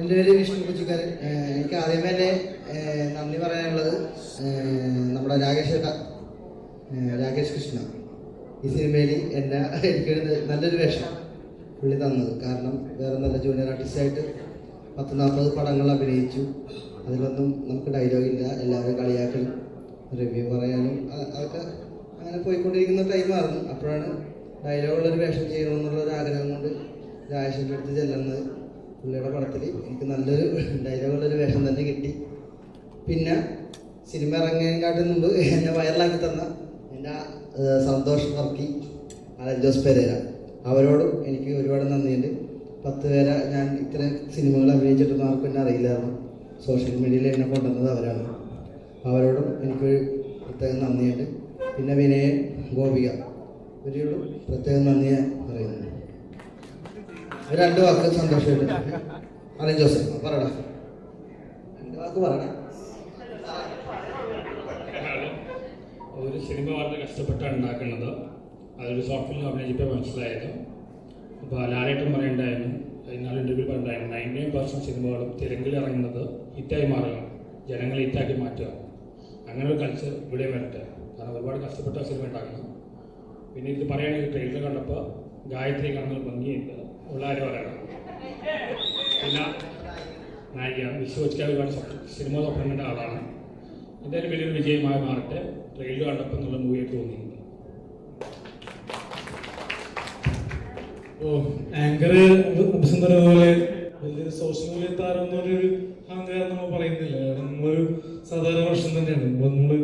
എന്റെ പേര് വിഷ്ണു കൊച്ചിക്കാരൻ. എനിക്ക് ആദ്യമേ തന്നെ നന്ദി പറയാനുള്ളത് നമ്മുടെ രാകേഷ് രാകേഷ് കൃഷ്ണ. ഈ സിനിമയിൽ എന്നെ എനിക്ക് നല്ലൊരു വേഷം പുള്ളി തന്നത്. കാരണം വേറെ നല്ല ജൂനിയർ ആർട്ടിസ്റ്റായിട്ട് പത്ത് നാൽപ്പത് പടങ്ങൾ അഭിനയിച്ചു. അതിലൊന്നും നമുക്ക് ഡയലോഗില്ല എല്ലാവരും കളിയാക്കലും റിവ്യൂ പറയാനും അതൊക്കെ അങ്ങനെ പോയിക്കൊണ്ടിരിക്കുന്ന ടൈമായിരുന്നു അപ്പോഴാണ് ഡയലോഗുള്ളൊരു വേഷം ചെയ്യണമെന്നുള്ളൊരു ആഗ്രഹം കൊണ്ട് രാജേഷിന്റെ അടുത്ത് ചെല്ലുന്നത്. പുള്ളിയുടെ പടത്തിൽ എനിക്ക് നല്ലൊരു ഡയലോഗുള്ളൊരു വേഷം തന്നെ കിട്ടി. പിന്നെ സിനിമ ഇറങ്ങിയതിനെക്കാട്ടും മുമ്പ് എന്നെ വൈറലാക്കി തന്ന എന്റെ സന്തോഷം വർക്കി അലൻ പെരേര. അവരോടും എനിക്ക് ഒരുപാട് നന്ദിയുണ്ട്. പത്ത് പേരെ ഞാൻ ഇത്രയും സിനിമകൾ അഭിനയിച്ചിട്ടൊന്നും ആർക്കും എന്നെ അറിയില്ലായിരുന്നു. സോഷ്യൽ മീഡിയയിൽ എന്നെ കൊണ്ടുവന്നത് അവരാണ്. അവരോടും എനിക്കൊരു പ്രത്യേകം നന്ദിയുണ്ട്. പിന്നെ വിനയൻ ഗോപിക. ഇവരോടും പ്രത്യേകം നന്ദി ഞാൻ പറയുന്നു. രണ്ട് വാക്ക് സന്തോഷമായിട്ട് അലൻ ജോസഫ് പറയടാ. രണ്ട് വാക്ക് പറയണം ഒരു സിനിമ വളരെ കഷ്ടപ്പെട്ടാണ് ഉണ്ടാക്കുന്നത്. അതൊരു ഷോർട്ട് ഫിലിം അഭിനയിച്ചപ്പോൾ മനസ്സിലായത്. അപ്പോൾ ലാലേട്ടൻ പറയണ്ടായിരുന്നു. അതിനാൽ ഇന്റർവ്യൂ പറഞ്ഞിട്ടുണ്ടായിരുന്നു. നയന്റി നയൻ പെർസെന്റ് സിനിമകളും തെലുങ്കിൽ ഇറങ്ങുന്നത് ഹിറ്റായി മാറുക ജനങ്ങളെ ഹിറ്റാക്കി മാറ്റുക. അങ്ങനെ ഒരു കൾച്ചർ ഇവിടെ വരട്ടെ. കാരണം ഒരുപാട് കഷ്ടപ്പെട്ട സിനിമ ഉണ്ടാക്കണം പിന്നെ ഇത് പറയുകയാണെങ്കിൽ ട്രെയിലർ കണ്ടപ്പോൾ ഗായത്രി കാണുന്ന ഭംഗിയുണ്ട്. ഉള്ള കാര്യം പറയണം പിന്നെ നായിക വിശ്വസിക്കാൻ ഒരുപാട് സിനിമ തുടങ്ങേണ്ട ആളാണ്. എന്തായാലും വലിയൊരു വിജയമായി മാറട്ടെ. ട്രെയിലർ കണ്ടപ്പോൾ എന്നുള്ള മൂവിയായിട്ട് തോന്നിയിട്ടുണ്ട്. ഓ ആങ്കർ അഭിസന്ധന പോലെ വലിയൊരു സോഷ്യൽ മീഡിയ താരം എന്നൊരു അഹങ്കാരം നമ്മൾ പറയുന്നില്ല. നമ്മളൊരു സാധാരണ വർഷം തന്നെയാണ്. അപ്പോൾ നമ്മൾ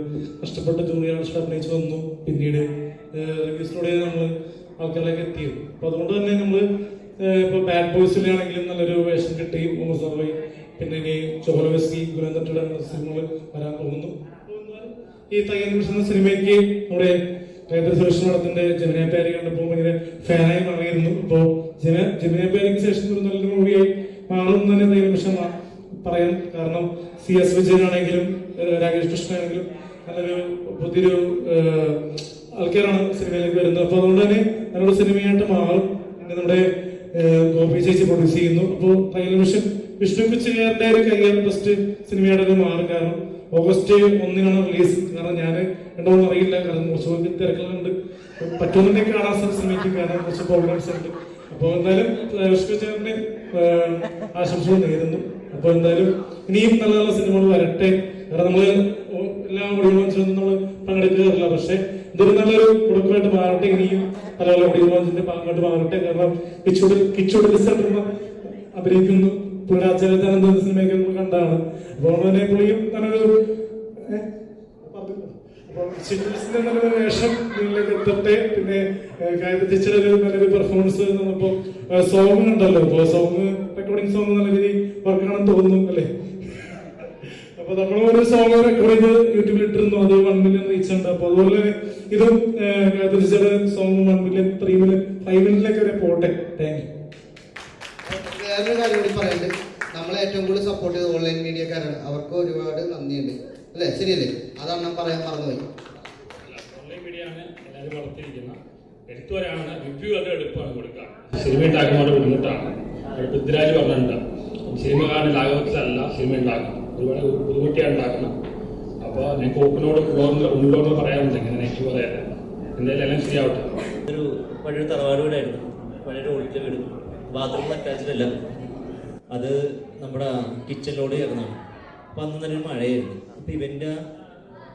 കഷ്ടപ്പെട്ട ജൂനിയർ ആർട്ടിസ്റ്റ് അഭിനയിച്ച് വന്നു. പിന്നീട് റിവ്യൂസിലൂടെ നമ്മൾ ആൾക്കാരിലേക്ക് എത്തിയത്. അപ്പോൾ അതുകൊണ്ട് തന്നെ നമ്മൾ ഇപ്പോൾ ബാഡ് ബോയ്സിലാണെങ്കിലും നല്ലൊരു വേഷം കിട്ടി. മുഹമ്മദ് സർവൈ പിന്നെ ഇനി ചോലവസ്കി ഗുരുന്തട്ടിയുടെ സിനിമകൾ വരാൻ പോകുന്നു. ഈ തയ്യൽ നിമിഷം എന്ന സിനിമയ്ക്ക് നമ്മുടെ റേതർ സുരേഷ് നടത്തിന്റെ ജമിനാ പേരി കണ്ടപ്പോൾ ഭയങ്കര ഫാനായി മാറിയിരുന്നു. അപ്പോൾ ജന ജമിനാ പേരിക്ക് ശേഷം ഒരു നല്ലൊരു മൂവിയായി മാറും തന്നെ തയ്യൽ നിമിഷം പറയാൻ കാരണം സി എസ് വിജയനാണെങ്കിലും രാകേഷ് കൃഷ്ണ ആണെങ്കിലും നല്ലൊരു പുതിയൊരു ആൾക്കാരാണ് സിനിമയിലേക്ക് വരുന്നത്. അപ്പോൾ അതുകൊണ്ട് തന്നെ നല്ലൊരു സിനിമയായിട്ട് മാറും. നമ്മുടെ ഗോപി ചേച്ചി പ്രൊഡ്യൂസ് ചെയ്യുന്നു. അപ്പോൾ തയ്യൽ മിഷൻ വിഷ്ണു പിച്ചുകാരുടെ ഒരു കരിയർ ഫസ്റ്റ് സിനിമയായിട്ട് മാറും. കാരണം ഓഗസ്റ്റ് ഒന്നിനാണ് റിലീസ് കാരണം ഞാൻ രണ്ടോന്നും അറിയില്ല. കാരണം കുറച്ച് തിരക്കുകളുണ്ട്. പറ്റുന്നുണ്ടെങ്കിൽ കാണാൻ ശ്രമിക്കും കാരണം കുറച്ച് പ്രോഗ്രാംസ് ഉണ്ട്. അപ്പോൾ എന്തായാലും വിഷ്ണു ചേട്ടന് ആശംസകൾ നേരുന്നു. അപ്പോൾ എന്തായാലും ഇനിയും നല്ല നല്ല സിനിമകൾ വരട്ടെ. നമ്മൾ എല്ലാ ഓഡിയോ നമ്മൾ പങ്കെടുക്കാറില്ല. പക്ഷെ ഇതൊരു നല്ലൊരു കുടുക്കമായിട്ട് മാറട്ടെ. ഇനിയും പല പല ഓഡിയോ ലോഞ്ചിന്റെ ഭാഗമായിട്ട് മാറട്ടെ. കാരണം കിച്ചോട് കിച്ചോട് അഭിനയിക്കുന്നു പുള്ളിയുടെ ആചാര്യത്താനന്ദ സിനിമയൊക്കെ നമ്മൾ കണ്ടാണ് അപ്പോൾ തന്നെ പുള്ളിയും നല്ലൊരു അപ്പോൾ ചിത്രസിന്റെ നല്ലൊരു വേഷം നിങ്ങളിലേക്ക് പിന്നെ ടീച്ചറുടെ ഒരു നല്ലൊരു പെർഫോമൻസ് നമ്മളിപ്പോ സോങ് ഉണ്ടല്ലോ. അപ്പോൾ സോങ് റെക്കോർഡിംഗ് സോങ് നല്ല രീതി വർക്കാണെന്ന് തോന്നുന്നു അല്ലേ? അപ്പൊ നമ്മൾ ഒരു സോങ് റെക്കോർഡ് ചെയ്ത് യൂട്യൂബിൽ ഇട്ടിരുന്നു. അത് വൺ മില്യൺ റീച്ച് ഉണ്ട്. അപ്പൊ അതുപോലെ ഇതും Gayathri song one million three million five മില്യണിലേക്ക് വരെ പോട്ടെ. താങ്ക് യു വേറൊരു കാര്യം നമ്മളെ ഏറ്റവും കൂടുതൽ സപ്പോർട്ട് ചെയ്ത ഓൺലൈൻ മീഡിയക്കാരാണ് അവർക്ക് ഒരുപാട് നന്ദിയുണ്ട്. അല്ലേ? ശരിയല്ലേ? അതാണ് ഞാൻ പറയാൻ മറന്നുപോയി. സിനിമ ഉണ്ടാക്കുമ്പോൾ ബുദ്ധിമുട്ടാണ്. പൃഥ്വിരാജ് പറഞ്ഞിട്ടുണ്ട്. ലാഘവത്തിലല്ല സിനിമ ഉണ്ടാക്കണം. ഒരുപാട് ബുദ്ധിമുട്ടിയാണ് ഉണ്ടാക്കണം അപ്പോൾ ഞാൻ കോപ്പിനോട് ഉണ്ടോ എന്ന് പറയാറുണ്ട് ഇങ്ങനെ എന്തായാലും എല്ലാം ശരിയാവട്ടെ. ഒരു പഴയൊരു തറവാട് വീടായിരുന്നു. പഴയൊരു ഓടിച്ച വീട്. ബാത്റൂം അറ്റാച്ച്ഡ് അല്ല. അത് നമ്മുടെ കിച്ചണിലോട് ചേർന്നാണ് അപ്പം അന്ന് നല്ലൊരു മഴയായിരുന്നു. അപ്പം ഇവന്റെ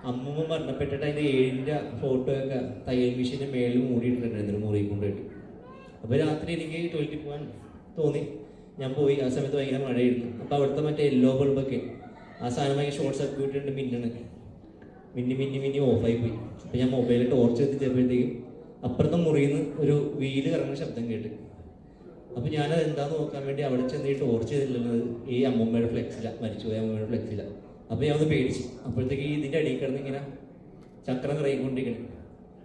അമ്മൂമ്മ മരണപ്പെട്ടിട്ട് അതിന്റെ ഏഴിന്റെ ഫോട്ടോ ഒക്കെ തയ്യൽ മെഷീന്റെ മേളിൽ മൂടിയിട്ടുണ്ടായിരുന്നു മുറി കൊണ്ടുപോയിട്ട്. അപ്പോൾ രാത്രി എനിക്ക് ടോയ്ലറ്റിൽ പോകാൻ തോന്നി. ഞാൻ പോയി. ആ സമയത്ത് ഭയങ്കര മഴയായിരുന്നു. അപ്പോൾ അവിടുത്തെ മറ്റേ യെല്ലോ ബൾബൊക്കെ ആ സാധനം ഭയങ്കര ഷോർട്ട് സർക്യൂട്ട് ഉണ്ട് മിന്നണ് മിന്നി മിന്നി മിന്നി ഓഫായി പോയി. അപ്പോൾ ഞാൻ മൊബൈലിൽ ടോർച്ച് എത്തിച്ചപ്പോഴത്തേക്കും അപ്പുറത്തെ മുറിയിൽ നിന്ന് ഒരു വീൽ കറങ്ങുന്ന ശബ്ദം കേട്ട്. അപ്പം ഞാനത് എന്താന്ന് നോക്കാൻ വേണ്ടി അവിടെ ചെന്ന് ഈ ചെയ്തിട്ടുള്ളത് ഈ അമ്മമ്മയുടെ ഫ്ലെക്സില മരിച്ചുപോയ അമ്മൂമ്മയുടെ ഫ്ലെക്സില അപ്പോൾ ഞാൻ ഒന്ന് പേടിച്ചു അപ്പോഴത്തേക്ക് ഇതിന്റെ അടിയിൽ കിടന്ന് ഇങ്ങനെ ചക്രം നിറയിക്കൊണ്ടിരിക്കണം.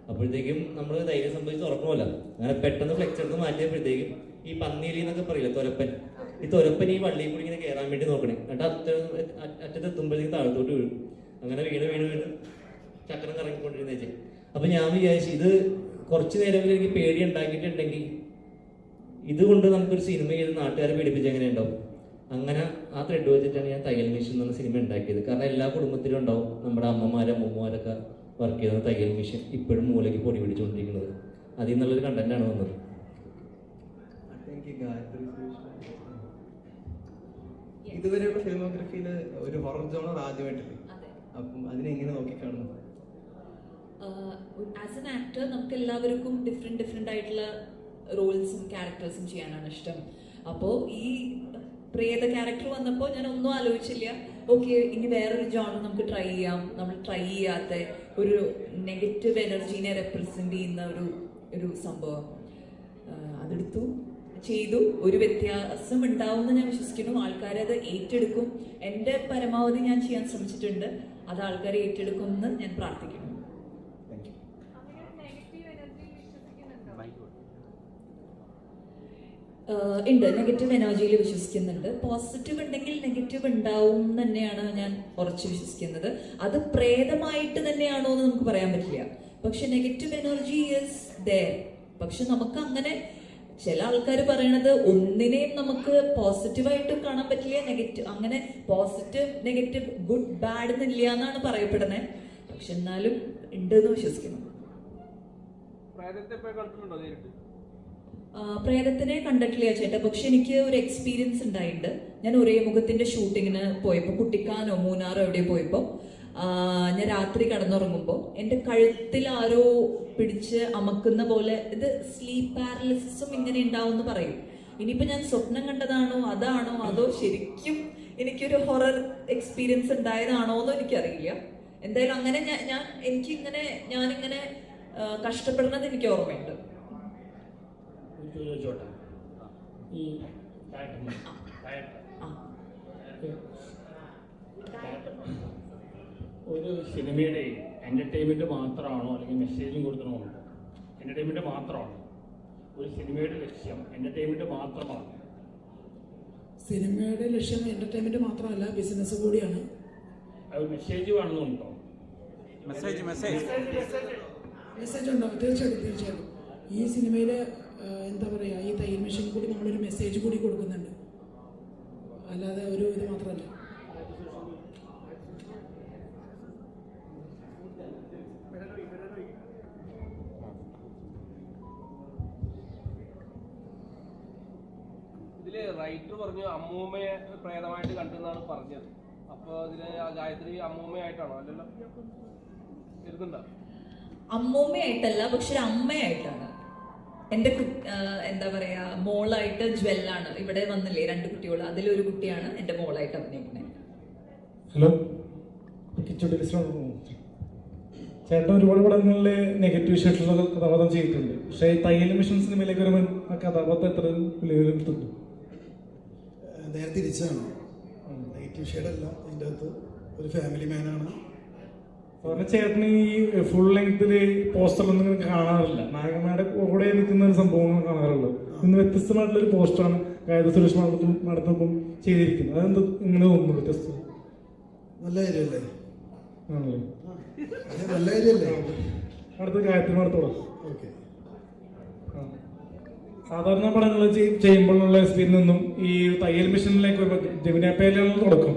അപ്പോഴത്തേക്കും നമ്മൾ ധൈര്യം സംബന്ധിച്ച് ഉറക്കമല്ല അങ്ങനെ പെട്ടെന്ന് ഫ്ലെക്സ് എടുത്ത് മാറ്റിയപ്പോഴത്തേക്കും ഈ പന്നീലി എന്നൊക്കെ പറയില്ല തൊരപ്പൻ? ഈ തൊരപ്പൻ ഈ വള്ളിയിൽ കൂടി ഇങ്ങനെ കയറാൻ വേണ്ടി നോക്കണേ. എന്നിട്ട് അറ്റ അറ്റത്ത് എത്തുമ്പോഴത്തേക്ക് താഴത്തോട്ട് വീഴും. അങ്ങനെ വീണ് വീണ് വീണ് ചക്രം കറങ്ങിക്കൊണ്ടിരുന്നേച്ചേ അപ്പൊ ഞാൻ വിചാരിച്ചു ഇത് കുറച്ച് നേരം എനിക്ക് പേടി ഉണ്ടാക്കിയിട്ടുണ്ടെങ്കിൽ ഇതുകൊണ്ട് നമുക്കൊരു സിനിമ ചെയ്ത് നാട്ടുകാരെ പേടിപ്പിച്ച് എങ്ങനെ ഉണ്ടാവും? അങ്ങനെ ആ ത്രെഡ് വെച്ചിട്ടാണ് ഞാൻ തയ്യൽ മെഷീൻ എന്ന സിനിമ ഉണ്ടാക്കിയത്. കാരണം എല്ലാ കുടുംബത്തിലും ഉണ്ടാവും നമ്മുടെ അമ്മമാരെ അമ്മമാരൊക്കെ വർക്ക് ചെയ്യുന്ന തയ്യൽ മെഷീൻ ഇപ്പോഴും മൂലയ്ക്ക് പൊടി പിടിച്ചുകൊണ്ടിരിക്കുന്നത്. അതിൽ നിന്നുള്ളൊരു കണ്ടന്റാണ് വന്നത്. ഇതുവരെയുള്ള ഫിലിമോഗ്രഫിയിൽ ഒരു ഹൊറർ ജോണർ ആദ്യമായിട്ടില്ലേ? അതെ. അപ്പം അതിനെങ്ങനെ നോക്കിക്കാണുന്നു? ആസ് എൻ ആക്ടർ നമുക്ക് എല്ലാവർക്കും ഡിഫറെന്റ് ഡിഫറെന്റ് ആയിട്ടുള്ള റോൾസും ക്യാരക്ടേഴ്സും ചെയ്യാനാണ് ഇഷ്ടം. അപ്പോൾ ഈ പ്രേത ക്യാരക്ടർ വന്നപ്പോൾ ഞാൻ ഒന്നും ആലോചിച്ചില്ല. ഓക്കെ ഇനി വേറൊരു ജോൺ നമുക്ക് ട്രൈ ചെയ്യാം. നമ്മൾ ട്രൈ ചെയ്യാത്ത ഒരു നെഗറ്റീവ് എനർജീനെ റെപ്രസെന്റ് ചെയ്യുന്ന ഒരു ഒരു സംഭവം. അതെടുത്തു. ചെയ്തു. ഒരു വ്യത്യാസം ഉണ്ടാവുമെന്ന് ഞാൻ വിശ്വസിക്കുന്നു. ആൾക്കാരത് ഏറ്റെടുക്കും. എന്റെ പരമാവധി ഞാൻ ചെയ്യാൻ ശ്രമിച്ചിട്ടുണ്ട്. അത് ആൾക്കാരെ ഏറ്റെടുക്കുമെന്ന് ഞാൻ പ്രാർത്ഥിക്കുന്നു താങ്ക് യു ആഹ് ഉണ്ട്. നെഗറ്റീവ് എനർജിയിൽ വിശ്വസിക്കുന്നുണ്ട്. പോസിറ്റീവ് ഉണ്ടെങ്കിൽ നെഗറ്റീവ് ഉണ്ടാവും തന്നെയാണ് ഞാൻ ഉറച്ചു വിശ്വസിക്കുന്നത്. അത് പ്രേതമായിട്ട് തന്നെയാണോ എന്ന് നമുക്ക് പറയാൻ പറ്റില്ല. പക്ഷെ നെഗറ്റീവ് എനർജി ഇസ് ദർ പക്ഷെ നമുക്ക് അങ്ങനെ ചില ആൾക്കാർ പറയണത് ഒന്നിനെയും നമുക്ക് പോസിറ്റീവായിട്ട് കാണാൻ പറ്റില്ല നെഗറ്റീവ് അങ്ങനെ പോസിറ്റീവ് നെഗറ്റീവ് ഗുഡ് ബാഡ് എന്നില്ല എന്നാണ് പറയപ്പെടുന്നത് പക്ഷെ എന്നാലും ഉണ്ട് എന്ന് വിശ്വസിക്കുന്നു. പ്രേതത്തെ പ്രേതത്തിനെ കണ്ടിട്ടില്ല ചേട്ടാ. പക്ഷെ എനിക്ക് ഒരു എക്സ്പീരിയൻസ് ഉണ്ടായിട്ടുണ്ട്. ഞാൻ ഒരേ മുഖത്തിന്റെ ഷൂട്ടിങ്ങിന് പോയപ്പോൾ കുട്ടിക്കാനോ മൂന്നാറോ എവിടെ പോയപ്പോൾ ഞാൻ രാത്രി കടന്നുറങ്ങുമ്പോൾ എന്റെ കഴുത്തിൽ ആരോ പിടിച്ച് അമക്കുന്ന പോലെ ഇത് സ്ലീപ്പ് പാരലിസിസും ഇങ്ങനെ ഉണ്ടാവും പറയും. ഇനിയിപ്പോൾ ഞാൻ സ്വപ്നം കണ്ടതാണോ അതാണോ അതോ ശരിക്കും എനിക്കൊരു ഹൊറർ എക്സ്പീരിയൻസ് ഉണ്ടായതാണോ എന്നോ എനിക്കറിയില്ല. എന്തായാലും അങ്ങനെ ഞാൻ ഞാൻ എനിക്കിങ്ങനെ ഞാനിങ്ങനെ കഷ്ടപ്പെടുന്നത് എനിക്ക് ഓർമ്മയുണ്ട്. ചോദിച്ചോട്ടെ ഈ ഒരു സിനിമയുടെ എന്റർടൈൻമെന്റ് മാത്രമാണോ അല്ലെങ്കിൽ മെസ്സേജും കൊടുക്കണമുണ്ടോ എന്റർടൈൻമെന്റ് മാത്രമാണോ. ഒരു സിനിമയുടെ ലക്ഷ്യം എന്റർടൈൻമെന്റ് മാത്രമാണ്. സിനിമയുടെ ലക്ഷ്യം എന്റർടൈൻമെന്റ് മാത്രമല്ല ബിസിനസ് കൂടിയാണ്. അത് മെസ്സേജ് വേണമെന്നുണ്ടോ? മെസ്സേജ് മെസ്സേജ് മെസ്സേജ് ഉണ്ടാവും തീർച്ചയായിട്ടും തീർച്ചയായിട്ടും. ഈ സിനിമയിൽ എന്താ പറയുക ഈ തയ്യൽ മെഷീൻ കൂടി നമ്മളൊരു മെസ്സേജ് കൂടി കൊടുക്കുന്നുണ്ട്. അല്ലാതെ ഒരു ഇത് മാത്രമല്ല. ഇതിൽ റൈറ്റർ പറഞ്ഞു അമ്മൂമ്മയെ പ്രേതമായിട്ട് കണ്ടെന്നാണ് പറഞ്ഞത്. അപ്പൊ ഇതിൽ ആ ഗായത്രി അമ്മൂമ്മയായിട്ടാണോ? അല്ലല്ലോ? കരുതുണ്ടോ അമ്മൂമ്മയായിട്ടല്ല പക്ഷെ അമ്മയായിട്ടാണ്. എന്റെ ആ, എന്താ പറയാ മോളായിട്ട് ജ്വല്ലാണ്. ഇവിടെ വന്നില്ലേ രണ്ട് കുട്ടികൾ അതിലൊരു കുട്ടിയാണ് എന്റെ മോളായിട്ട് അഭിനയിക്കുന്നത്. ഹലോ? ചേട്ടൻ ഒരുപാട് പടങ്ങളിൽ നെഗറ്റീവ് ഷെയ്ഡിലുള്ള കഥാപാത്രം ചെയ്തിട്ടുണ്ട്. പക്ഷേ തയ്യൽ മിഷൻ സിനിമയിലേക്ക് വരുമ്പോൾ ആ കഥാപാത്രം എത്ര വിലയിരുത്തുന്നു നേരെ തിരിച്ചാണ് നെഗറ്റീവ് ഷെയ്ഡല്ല അതിന്റെ അകത്ത് ഒരു ഫാമിലി മാനാണ്. സാറിന് ചേട്ടന് ഈ ഫുൾ ലെങ്തിൽ പോസ്റ്റർ ഒന്നും കാണാറില്ല. നായകന്മാരുടെ കൂടെ നിൽക്കുന്ന ഒരു സംഭവങ്ങൾ കാണാറുള്ളത്. ഇന്ന് വ്യത്യസ്തമായിട്ടുള്ള ഒരു പോസ്റ്ററാണ് ഗായത്രി സുരേഷ് നടത്തുമ്പം ചെയ്തിരിക്കുന്നത്. അതെന്ത് ഇങ്ങനെ തോന്നുന്നു വ്യത്യസ്തം നല്ല കാര്യമല്ലേ നല്ല കാര്യമല്ലേ അടുത്ത ഗായത്രി നടത്തോളാം ഓക്കെ. സാധാരണ പടങ്ങൾ ചെയ്യുമ്പോഴുള്ള എക്സ്പീരിയൻസ് നിന്നും ഈ തയ്യൽ മിഷനിലേക്ക് ജമിനാപ്പയിലാണ് തുടക്കം.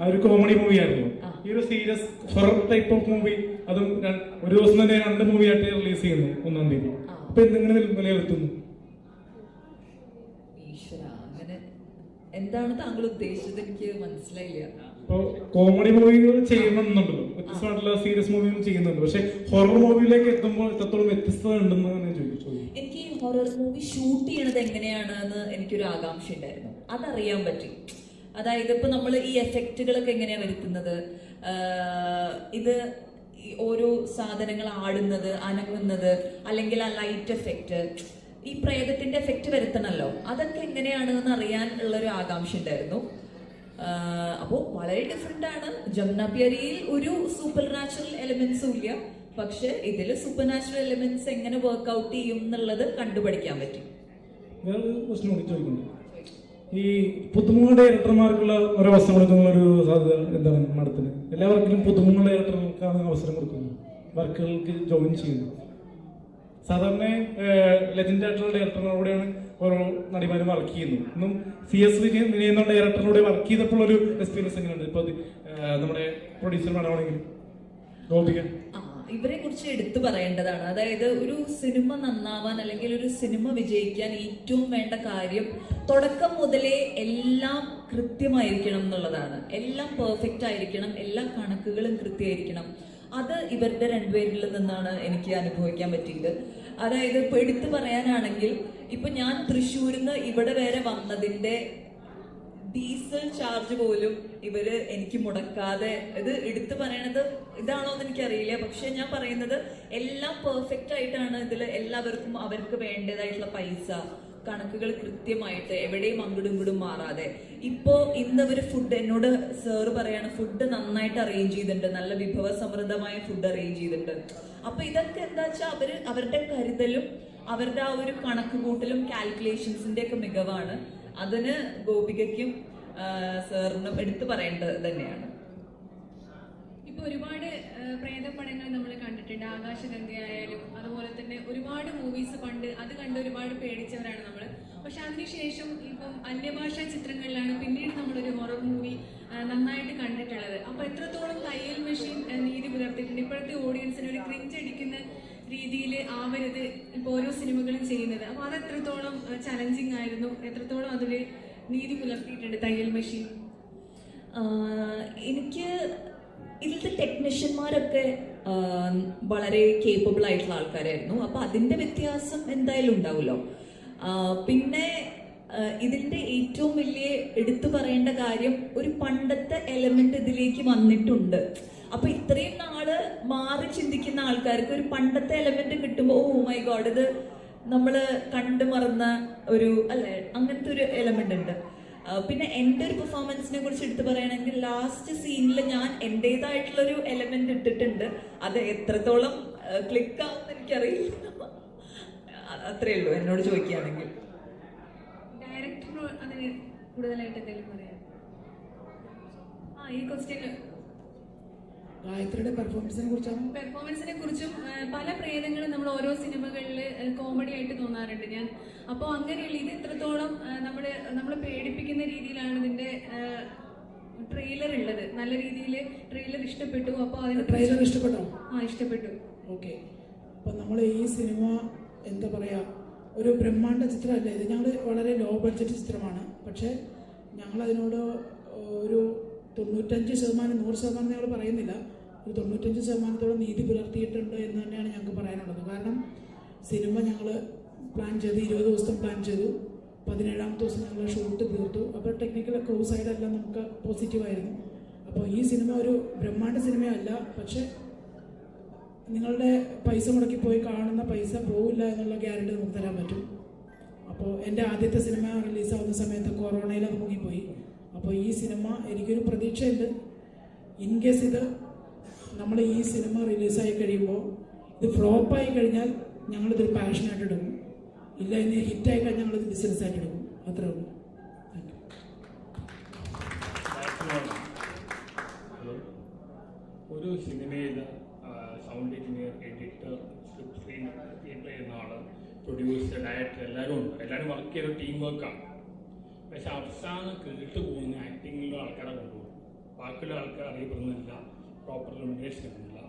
ആ ഒരു കോമഡി മൂവി ആയിരുന്നു. ഈ ഒരു serious horror type of movie അതും ഒരു ദിവസം തന്നെ രണ്ട് മൂവി ആയിട്ട് റിലീസ് ചെയ്യുന്നു ഒന്നാം തീയതി. അപ്പൊ എന്തെങ്കിലും വിലയിരുത്തുന്നു എന്താണ് താങ്കൾ ഉദ്ദേശിച്ചത്? എനിക്ക് മനസ്സിലായില്ല. ഇപ്പോൾ കോമഡി മൂവികൾ ചെയ്യുന്നുണ്ടല്ലോ. സീരിയസ് മൂവികളും ചെയ്യുന്നുണ്ട്. പക്ഷെ ഹൊറർ മൂവിയിലേക്ക് എത്തുമ്പോൾ എത്രത്തോളം വ്യത്യസ്തത ഉണ്ടെന്ന് ഞാൻ ചോദിച്ചു എനിക്ക് ഹൊറർ മൂവി ഷൂട്ട് ചെയ്യണത് എങ്ങനെയാണ് എന്ന് എനിക്കൊരു ആകാംക്ഷ ഉണ്ടായിരുന്നു അതറിയാൻ പറ്റി. അതായത് ഇപ്പൊ നമ്മൾ ഈ എഫക്റ്റുകളൊക്കെ എങ്ങനെയാ വരുത്തുന്നത്? ഇത് ഓരോ സാധനങ്ങൾ ആടുന്നത് അനങ്ങുന്നത് അല്ലെങ്കിൽ ആ ലൈറ്റ് എഫക്റ്റ് ഈ പ്രേതത്തിന്റെ എഫക്റ്റ് വരുത്തണല്ലോ. അതൊക്കെ എങ്ങനെയാണ് എന്ന് അറിയാൻ ഉള്ളൊരു ആകാംക്ഷ ഉണ്ടായിരുന്നു. അപ്പോൾ വളരെ ഡിഫറെന്റ് ആണ്. ജംനാപ്പിയറിയിൽ ഒരു സൂപ്പർ നാച്ചുറൽ എലിമെന്റ്സും ഇല്ല. പക്ഷെ ഇതിൽ സൂപ്പർ നാച്ചുറൽ എലിമെന്റ്സ് എങ്ങനെ വർക്ക്ഔട്ട് ചെയ്യും എന്നുള്ളത് കണ്ടുപഠിക്കാൻ പറ്റും. ഈ പുതുമുഖ ഡയറക്ടർമാർക്കുള്ള ഒരു അവസരം കൊടുക്കുന്ന ഒരു സാധ്യത എന്താണ് മാഡത്തിന് എല്ലാവർക്കും പുതുമുഖ ഡയറക്ടർമാർക്ക് അവസരം കൊടുക്കുന്നത്. വർക്കുകൾക്ക് ജോയിൻ ചെയ്യുന്നു. സാധാരണ ലെജൻഡ് ആയിട്ടുള്ള ഡയറക്ടറിനോടെയാണ് ഓരോ നടിമാരും വർക്ക് ചെയ്യുന്നത്. ഇന്നും സി എസ് വിനയ എന്ന ഡയറക്ടറിനോട് വർക്ക് ചെയ്തപ്പോൾ ഒരു എക്സ്പീരിയൻസ് എങ്ങനെയുണ്ട് ഇപ്പോൾ നമ്മുടെ പ്രൊഡ്യൂസർ മാഡമാണെങ്കിൽ ഗോപിക. ഇവരെ കുറിച്ച് എടുത്തു പറയേണ്ടതാണ്. അതായത് ഒരു സിനിമ നന്നാവാൻ അല്ലെങ്കിൽ ഒരു സിനിമ വിജയിക്കാൻ ഏറ്റവും വേണ്ട കാര്യം തുടക്കം മുതലേ എല്ലാം കൃത്യമായിരിക്കണം എന്നുള്ളതാണ്. എല്ലാം പെർഫെക്റ്റ് ആയിരിക്കണം എല്ലാ കണക്കുകളും കൃത്യമായിരിക്കണം. അത് ഇവരുടെ രണ്ടുപേരിൽ നിന്നാണ് എനിക്ക് അനുഭവിക്കാൻ പറ്റിയത്. അതായത് എടുത്തു പറയാനാണെങ്കിൽ ഇപ്പൊ ഞാൻ തൃശ്ശൂരിൽ നിന്ന് ഇവിടെ വരെ വന്നതിന്റെ ഡീസൽ ചാർജ് പോലും ഇവർ എനിക്ക് മുടക്കാതെ ഇത് എടുത്തു പറയണത് ഇതാണോ എന്ന് എനിക്കറിയില്ല. പക്ഷെ ഞാൻ പറയുന്നത് എല്ലാം പെർഫെക്റ്റ് ആയിട്ടാണ് ഇതിൽ എല്ലാവർക്കും അവർക്ക് വേണ്ടതായിട്ടുള്ള പൈസ കണക്കുകൾ കൃത്യമായിട്ട് എവിടെയും അങ്ങടും ഇങ്ങടും മാറാതെ. ഇപ്പോ ഇന്ന് ഫുഡ് എന്നോട് സാറ് പറയാണ് ഫുഡ് നന്നായിട്ട് അറേഞ്ച് ചെയ്തിട്ടുണ്ട്. നല്ല വിഭവ സമൃദ്ധമായ ഫുഡ് അറേഞ്ച് ചെയ്തിട്ടുണ്ട്. അപ്പൊ ഇതൊക്കെ എന്താ വെച്ചാൽ അവർ അവരുടെ കരുതലും അവരുടെ ആ ഒരു കണക്ക് കൂട്ടലും കാൽക്കുലേഷൻസിന്റെ ഒക്കെ മികവാണ്. അതിന് ഗോപികയ്ക്കും സാറിനും എടുത്തു പറയേണ്ടത് തന്നെയാണ്. ഇപ്പൊ ഒരുപാട് പ്രേത പടങ്ങൾ നമ്മൾ കണ്ടിട്ടുണ്ട്. ആകാശഗംഗയായാലും അതുപോലെ തന്നെ ഒരുപാട് മൂവീസ് പണ്ട് അത് കണ്ട് ഒരുപാട് പേടിച്ചവരാണ് നമ്മൾ പക്ഷെ അതിനുശേഷം ഇപ്പം അന്യഭാഷാ ചിത്രങ്ങളിലാണ് പിന്നീട് നമ്മളൊരു ഹൊറർ മൂവി നന്നായിട്ട് കണ്ടിട്ടുള്ളത്. അപ്പൊ എത്രത്തോളം തയ്യൽ മെഷീൻ നീതി പുലർത്തിയിട്ടുണ്ട്. ഇപ്പോഴത്തെ ഓഡിയൻസിന് ഒരു ക്രിഞ്ച് അടിക്കുന്ന രീതിയിൽ ആവരുത് ഇപ്പൊ ഓരോ സിനിമകളും ചെയ്യുന്നത്. അപ്പോൾ അത് എത്രത്തോളം ചലഞ്ചിങ് ആയിരുന്നു എത്രത്തോളം അതിൽ നീതി പുലർത്തിയിട്ടുണ്ട് തയ്യൽ മെഷീൻ എനിക്ക് ഇതിലത്തെ ടെക്നീഷ്യന്മാരൊക്കെ വളരെ കേപ്പബിൾ ആയിട്ടുള്ള ആൾക്കാരായിരുന്നു. അപ്പോൾ അതിന്റെ വ്യത്യാസം എന്തായാലും ഉണ്ടാവുമല്ലോ. പിന്നെ ഇതിന്റെ ഏറ്റവും വലിയ എടുത്തു പറയേണ്ട കാര്യം ഒരു പണ്ടത്തെ എലമെന്റ് ഇതിലേക്ക് വന്നിട്ടുണ്ട്. അപ്പൊ ഇത്രയും നാൾ മാറി ചിന്തിക്കുന്ന ആൾക്കാർക്ക് ഒരു പണ്ടത്തെ എലമെന്റ് കിട്ടുമ്പോൾ ഓ മൈ ഗോഡ് ഇത് നമ്മൾ കണ്ടു മറന്ന ഒരു അല്ലെ? അങ്ങനത്തെ ഒരു എലമെന്റ് ഉണ്ട്. പിന്നെ എന്റെ ഒരു പെർഫോമൻസിനെ കുറിച്ച് എടുത്തു പറയുകയാണെങ്കിൽ ലാസ്റ്റ് സീനിൽ ഞാൻ എന്റെതായിട്ടുള്ള ഒരു എലമെന്റ് ഇട്ടിട്ടുണ്ട്. അത് എത്രത്തോളം ക്ലിക്ക് ആവുമെന്ന് എനിക്കറിയില്ല. അത്രേ ഉള്ളൂ എന്നോട് ചോദിക്കുകയാണെങ്കിൽ. ഡയറക്ടറിനോട് അതിന് കൂടുതലായിട്ട് എന്തെങ്കിലും പറയാം ആ ഈ ക്വസ്റ്റ്യൻ ഗായത്രിയുടെ പെർഫോമൻസിനെ കുറിച്ചും പെർഫോമൻസിനെ കുറിച്ചും പല പ്രേതങ്ങളും നമ്മൾ ഓരോ സിനിമകളിൽ കോമഡി ആയിട്ട് തോന്നാറുണ്ട്. ഞാൻ അപ്പോൾ അങ്ങനെയുള്ള ഇത് ഇത്രത്തോളം നമ്മൾ നമ്മളെ പേടിപ്പിക്കുന്ന രീതിയിലാണ് ഇതിന്റെ ട്രെയിലർ ഉള്ളത്. നല്ല രീതിയിൽ ട്രെയിലർ ഇഷ്ടപ്പെട്ടു. അപ്പോൾ അതിന് ട്രെയിലർ ഇഷ്ടപ്പെട്ടോ? ആ ഇഷ്ടപ്പെട്ടു. ഓക്കെ. അപ്പം നമ്മൾ ഈ സിനിമ എന്താ പറയുക ഒരു ബ്രഹ്മാണ്ഡ ചിത്രമല്ല? ഇത് ഞങ്ങൾ വളരെ ലോ ബഡ്ജറ്റ് ചിത്രമാണ്. പക്ഷേ ഞങ്ങളതിനോട് ഒരു തൊണ്ണൂറ്റഞ്ച് ശതമാനം നൂറ് ശതമാനം ഞങ്ങൾ പറയുന്നില്ല. ഒരു തൊണ്ണൂറ്റഞ്ച് ശതമാനത്തോളം നീതി പുലർത്തിയിട്ടുണ്ട് എന്ന് തന്നെയാണ് ഞങ്ങൾക്ക് പറയാനുള്ളത്. കാരണം സിനിമ ഞങ്ങൾ പ്ലാൻ ചെയ്ത് ഇരുപത് ദിവസം പ്ലാൻ ചെയ്തു. പതിനേഴാമത്തെ ദിവസം ഞങ്ങൾ ഷൂട്ട് തീർത്തു. അപ്പോൾ ടെക്നിക്കൽ ക്ലോസ് ആയതെല്ലാം നമുക്ക് പോസിറ്റീവായിരുന്നു അപ്പോൾ ഈ സിനിമ ഒരു ബ്രഹ്മാണ്ട സിനിമയല്ല. പക്ഷേ നിങ്ങളുടെ പൈസ മുടക്കി പോയി കാണുന്ന പൈസ പോവില്ല എന്നുള്ള ഗ്യാരണ്ടി നമുക്ക് തരാൻ പറ്റും. അപ്പോൾ എന്റെ ആദ്യത്തെ സിനിമ റിലീസാവുന്ന സമയത്ത് കൊറോണയിൽ അത് മുങ്ങിപ്പോയി. അപ്പോൾ ഈ സിനിമ എനിക്കൊരു പ്രതീക്ഷയുണ്ട്. ഇൻ കേസ് ഇത് നമ്മൾ ഈ സിനിമ റിലീസായി കഴിയുമ്പോൾ ഇത് ഫ്ലോപ്പായി കഴിഞ്ഞാൽ ഞങ്ങളിതൊരു പാഷനായിട്ട് എടുക്കും ഇല്ല ഇനി ഹിറ്റായി കഴിഞ്ഞാൽ ഞങ്ങളിത് ബിസിനസ്സായിട്ട് എടുക്കും അത്രേ ഉള്ളൂ. ഒരു സിനിമയിൽ sound engineer editor script screenplay ചെയ്യുന്ന ആൾ പ്രൊഡ്യൂസർ ഡയറക്ടർ എല്ലാവരും ഉണ്ട്. എല്ലാവരും വർക്ക് ചെയ്ത ടീം വർക്കാണ് പക്ഷെ അവസാനം കേട്ട് പോകുന്ന ആക്ടിങ്ങിലുള്ള ആൾക്കാരെ കൊണ്ടുപോകും. ബാക്കിയുള്ള ആൾക്കാർ അറിയപ്പെടുന്നില്ല. പ്രോപ്പർ റിമുനേഷൻ കിട്ടുന്നില്ല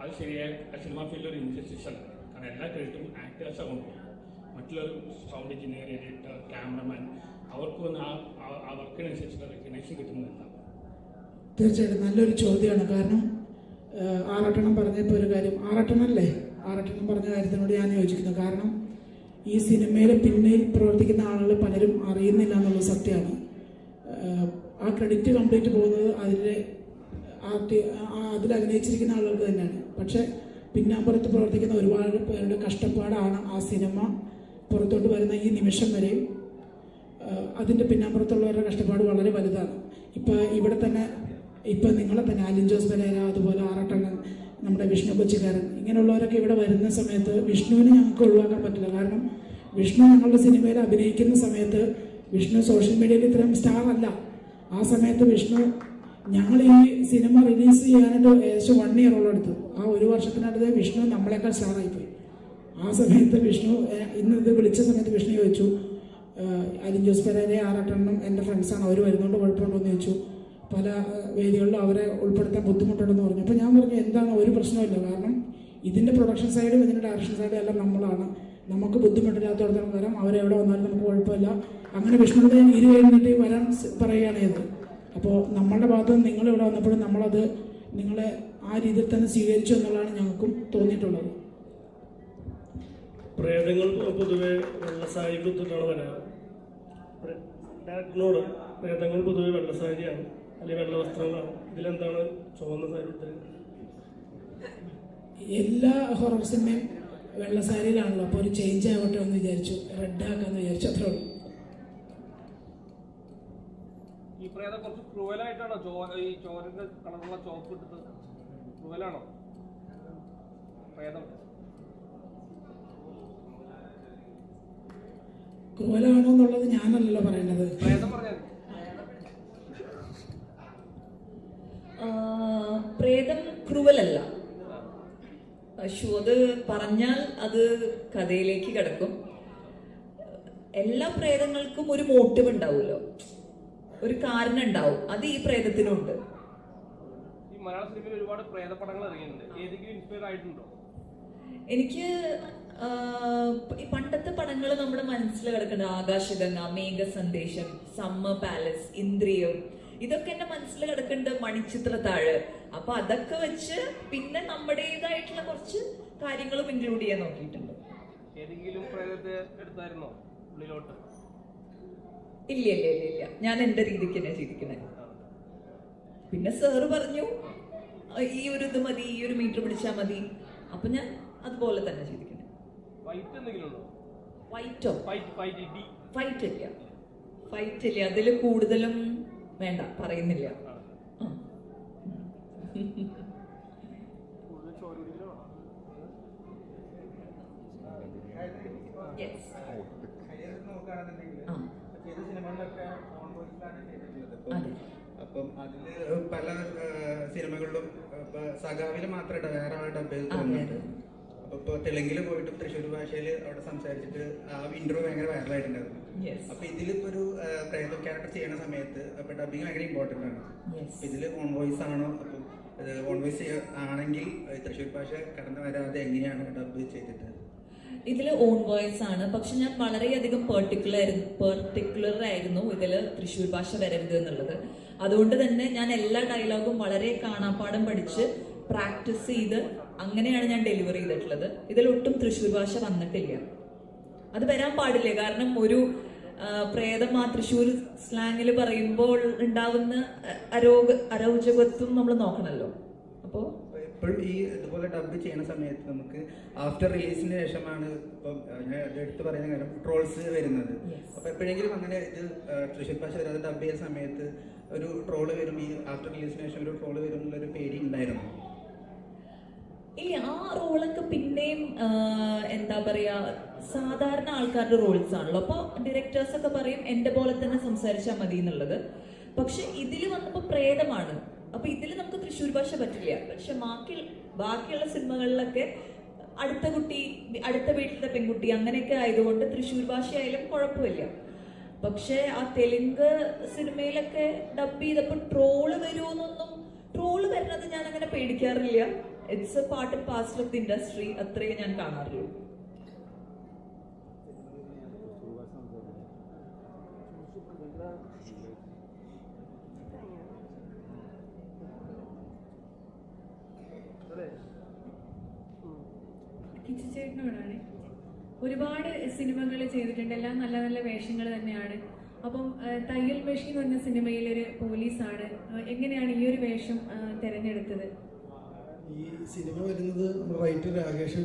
അത് ശരിയായ സിനിമ ഫീൽഡിൽ ഒരു ഇൻജസ്റ്റിസ് അല്ല. കാരണം എല്ലാ ക്രെഡിറ്റും ആക്ടേഴ്സ് കൊണ്ടുപോകും മറ്റുള്ളൊരു സൗണ്ട് എഞ്ചിനീയർ എഡിറ്റർ ക്യാമറമാൻ അവർക്കൊന്നും ആ ആ- വർക്കിനനുസരിച്ചുള്ള റെക്കഗ്നേഷൻ കിട്ടുന്നില്ല തീർച്ചയായിട്ടും നല്ലൊരു ചോദ്യമാണ്. കാരണം ആറട്ടണം പറഞ്ഞപ്പോൾ ഒരു കാര്യം ആറട്ടെണ്ണം അല്ലേ ആറട്ടെണ്ണം പറഞ്ഞ കാര്യത്തിനോട് ഞാൻ യോജിക്കുന്നു. കാരണം ഈ സിനിമയിലെ പിന്നിൽ പ്രവർത്തിക്കുന്ന ആളുകൾ പലരും അറിയുന്നില്ല എന്നുള്ള സത്യമാണ്. ആ ക്രെഡിറ്റ് കംപ്ലീറ്റ് പോകുന്നത് അതിലെ അതിൽ അഭിനയിച്ചിരിക്കുന്ന ആളുകൾക്ക് തന്നെയാണ്. പക്ഷെ പിന്നാമ്പുറത്ത് പ്രവർത്തിക്കുന്ന ഒരുപാട് പേരുടെ കഷ്ടപ്പാടാണ് ആ സിനിമ പുറത്തോട്ട് വരുന്ന ഈ നിമിഷം വരെയും. അതിന്റെ പിന്നാമ്പുറത്തുള്ളവരുടെ കഷ്ടപ്പാട് വളരെ വലുതാണ്. ഇപ്പം ഇവിടെ തന്നെ ഇപ്പം നിങ്ങളെ തന്നെ ആലിൻ ജോസ് പെരേര അതുപോലെ ആറട്ടണ്ണൻ നമ്മുടെ വിഷ്ണു കൊച്ചിക്കാരൻ ഇങ്ങനെയുള്ളവരൊക്കെ ഇവിടെ വരുന്ന സമയത്ത് വിഷ്ണുവിനെ ഞങ്ങൾക്ക് ഒഴിവാക്കാൻ പറ്റില്ല. കാരണം വിഷ്ണു ഞങ്ങളുടെ സിനിമയിൽ അഭിനയിക്കുന്ന സമയത്ത് വിഷ്ണു സോഷ്യൽ മീഡിയയിൽ ഇത്രയും സ്റ്റാർ അല്ല. ആ സമയത്ത് വിഷ്ണു ഞങ്ങൾ ഈ സിനിമ റിലീസ് ചെയ്യാനായിട്ട് ഏകദേശം വൺ ഇയറോളം എടുത്തു ആ ഒരു വർഷത്തിനടുത്ത് വിഷ്ണു നമ്മളെക്കാൾ സ്റ്റാറായിപ്പോയി ആ സമയത്ത് വിഷ്ണു ഇന്ന് ഇത് വിളിച്ച സമയത്ത് വിഷ്ണു ചോദിച്ചു അലിൻ ജോസ് പെരേരെ ആറാട്ടെണ്ണം എന്റെ ഫ്രണ്ട്സാണ് അവർ വരുന്നതുകൊണ്ട് കുഴപ്പമുണ്ടോ എന്ന് ചോദിച്ചു. പല വേദികളിലും അവരെ ഉൾപ്പെടുത്താൻ ബുദ്ധിമുട്ടുണ്ടെന്ന് പറഞ്ഞു. അപ്പോൾ ഞാൻ പറഞ്ഞു എന്താണ് ഒരു പ്രശ്നമില്ല കാരണം ഇതിന്റെ പ്രൊഡക്ഷൻ സൈഡും ഇതിന്റെ ഡയറക്ഷൻ സൈഡും എല്ലാം നമ്മളാണ്. നമുക്ക് ബുദ്ധിമുട്ടില്ലാത്തടത്തോളം കാലം അവരെവിടെ വന്നാലും നമുക്ക് കുഴപ്പമില്ല. അങ്ങനെ വിഷ്ണുവിന്റെ ഇരുവരുന്നിട്ട് വരാൻ പറയുകയാണ് അപ്പോൾ നമ്മളുടെ ഭാഗത്ത് നിങ്ങൾ ഇവിടെ വന്നപ്പോഴും നമ്മളത് നിങ്ങളെ ആ രീതിയിൽ തന്നെ സ്വീകരിച്ചു എന്നുള്ളതാണ് ഞങ്ങൾക്കും തോന്നിയിട്ടുള്ളത്. പ്രേതങ്ങൾ പൊതുവെ വരാറ് ഡയറക്ടറിനോട് പ്രേതങ്ങൾ പൊതുവെ വെള്ളസാരിയാണ് അല്ലെങ്കിൽ വെള്ള വസ്ത്രങ്ങളാണ് ഇതിലെന്താണ് ചുവന്ന സാരി? എല്ലാ ഹൊറർ സിനിമയും വെള്ള സാരിയിലാണല്ലോ അപ്പോൾ ഒരു ചേഞ്ച് ആവട്ടെ എന്ന് വിചാരിച്ചു. റെഡ് ആക്കാന്ന് വിചാരിച്ചു. അത്രേ ഉള്ളൂ. ഈ പ്രേതം കുറച്ച് ക്രൂവലായിട്ടാണോ ചോ ഈ ചോറിന്റെ കളറുള്ള ചോപ്പ് ഇട്ടിട്ട് ക്രൂവലാണോ പ്രേതം ക്രൂവലാണോ എന്നുള്ളത് ഞാനല്ലല്ലോ പറയണത് പ്രേതം പറഞ്ഞത് പ്രേതം ക്രൂവലല്ല പശു അത് പറഞ്ഞാൽ അത് കഥയിലേക്ക് കിടക്കും. എല്ലാ പ്രേതങ്ങൾക്കും ഒരു മോട്ടീവ് ഉണ്ടാവുമല്ലോ. ഒരു കാരണം ഉണ്ടാവും. അത് ഈ പ്രേതത്തിനുണ്ട്. മലയാള സിനിമയിൽ ഒരുപാട് പ്രേതപടങ്ങൾ ഇറങ്ങിയിട്ടുണ്ട്. ഏതെങ്കിലും ഇൻസ്പയർ ആയിട്ടുണ്ടോ? എനിക്ക് ഈ പണ്ടത്തെ പടങ്ങൾ നമ്മുടെ മനസ്സിൽ കിടക്കുന്നത് ആകാശഗംഗ മേഘ സന്ദേശം സമ്മർ പാലസ് ഇന്ദ്രിയം. ഇതൊക്കെ എന്റെ മനസ്സിൽ കിടക്കുന്നുണ്ട് മണിച്ചിത്രത്താഴ്. അപ്പൊ അതൊക്കെ വെച്ച് പിന്നെ നമ്മുടേതായിട്ടുള്ള കുറച്ച് കാര്യങ്ങളും ഇൻക്ലൂഡ് ചെയ്യാൻ നോക്കിയിട്ടുണ്ട്. ഏതെങ്കിലും പ്രേതത്തെ എടുത്തായിരുന്നോ? ഉള്ളിലോട്ട്. ഇല്ല ഇല്ല ഇല്ല ഇല്ല. ഞാൻ എന്റെ രീതിക്ക് തന്നെ ചിരിക്കുന്നത് പിന്നെ സാറ് പറഞ്ഞു ഈ ഒരു ഇത് മതി ഈ ഒരു മീറ്റർ പിടിച്ചാ മതി. അപ്പൊ ഞാൻ അതുപോലെ തന്നെ വൈറ്റോ ഫൈറ്റ് ഫൈറ്റ് ഡി ഫൈറ്റ് ഇല്ല. ഫൈറ്റ് ഇല്ല. അതിൽ കൂടുതലും വേണ്ട പറയുന്നില്ല. Yes. ആ. അപ്പം അതിൽ പല സിനിമകളിലും സഖാവിൽ മാത്രമായിട്ട് വേറെ ആളുടെ ഡബ് തോന്നുന്നുണ്ട്. അപ്പൊ ഇപ്പൊ തെലുങ്കിൽ പോയിട്ട് തൃശ്ശൂർ ഭാഷയിൽ അവിടെ സംസാരിച്ചിട്ട് ആ ഇന്റർവ്യൂ ഭയങ്കര വൈറലായിട്ടുണ്ടായിരുന്നു. അപ്പൊ ഇതിലിപ്പോ ഒരു പ്രേത ക്യാരക്ടർ ചെയ്യുന്ന സമയത്ത് അപ്പൊ ഡബിങ് ഭയങ്കര ഇമ്പോർട്ടന്റ് ആണ്. ഇതിൽ ഓൺ വോയിസ് ആണോ? ഓൺ വോയിസ് ആണെങ്കിൽ തൃശ്ശൂർ ഭാഷ കടന്നു വരാതെ എങ്ങനെയാണ് ഡബ് ചെയ്തിട്ട്? ഇതിൽ ഓൺ വോയിസ് ആണ്. പക്ഷെ ഞാൻ വളരെയധികം പെർട്ടിക്കുലർ പെർട്ടിക്കുലർ ആയിരുന്നു ഇതിൽ തൃശ്ശൂർ ഭാഷ വരരുത് എന്നുള്ളത്. അതുകൊണ്ട് തന്നെ ഞാൻ എല്ലാ ഡയലോഗും വളരെ കാണാപ്പാടം പഠിച്ച് പ്രാക്ടീസ് ചെയ്ത് അങ്ങനെയാണ് ഞാൻ ഡെലിവർ ചെയ്തിട്ടുള്ളത്. ഇതിൽ ഒട്ടും തൃശ്ശൂർ ഭാഷ വന്നിട്ടില്ല. അത് വരാൻ പാടില്ല. കാരണം ഒരു പ്രേതം ആ തൃശ്ശൂർ സ്ലാങ്ങിൽ പറയുമ്പോൾ ഉണ്ടാവുന്ന അരോഗ അരോചകത്വം നമ്മൾ നോക്കണമല്ലോ അപ്പോൾ എപ്പോഴും ഈ ഇതുപോലെ ഡബ് ചെയ്യുന്ന സമയത്ത് നമുക്ക് ആഫ്റ്റർ റിലീസിന് ശേഷമാണ് ഇപ്പം ഞാൻ എടുത്ത് പറയുന്ന കാര്യം ട്രോൾസ് വരുന്നത്. അപ്പൊ എപ്പോഴെങ്കിലും അങ്ങനെ ഇത് തൃശ്ശൂർ ഭാഷ വരാതെ ഡബ് ചെയ്യുന്ന സമയത്ത് ഒരു ട്രോൾ വരും. ഈ ആഫ്റ്റർ റിലീസിന് ശേഷം ഒരു ട്രോൾ വരും എന്നുള്ളൊരു പേടി ഉണ്ടായിരുന്നു? ഇല്ല ആ റോളൊക്കെ പിന്നെയും എന്താ പറയാ സാധാരണ ആൾക്കാരുടെ റോൾസ് ആണല്ലോ. അപ്പോൾ ഡയറക്ടേഴ്സ് ഒക്കെ പറയും എന്റെ പോലെ തന്നെ സംസാരിച്ചാൽ മതി എന്നുള്ളത് പക്ഷെ ഇതിൽ വന്നപ്പോൾ പ്രേതമാണ്. അപ്പൊ ഇതിൽ നമുക്ക് തൃശ്ശൂർ ഭാഷ പറ്റില്ല. പക്ഷെ ബാക്കി ബാക്കിയുള്ള സിനിമകളിലൊക്കെ അടുത്ത കുട്ടി അടുത്ത വീട്ടിലത്തെ പെൺകുട്ടി അങ്ങനെയൊക്കെ ആയതുകൊണ്ട് തൃശ്ശൂർ ഭാഷയായാലും കുഴപ്പമില്ല. പക്ഷെ ആ തെലുങ്ക് സിനിമയിലൊക്കെ ഡബ് ചെയ്തപ്പോൾ ട്രോൾ വരുമെന്നൊന്നും ട്രോൾ വരുന്നത് ഞാൻ അങ്ങനെ പേടിക്കാറില്ല. It's a part of parcel of the industry അത്രയേ ഞാൻ കാണാറുള്ളൂ. ചേട്ടനോടാണ് ഒരുപാട് സിനിമകൾ ചെയ്തിട്ടുണ്ട്. എല്ലാം നല്ല നല്ല വേഷങ്ങൾ തന്നെയാണ്. അപ്പം തയ്യൽ മെഷീൻ എന്ന സിനിമയിൽ ഒരു പോലീസാണ്. എങ്ങനെയാണ് ഈ ഒരു വേഷം തിരഞ്ഞെടുത്തത്? ഈ സിനിമ വരുന്നത് റൈറ്റർ രാകേഷ്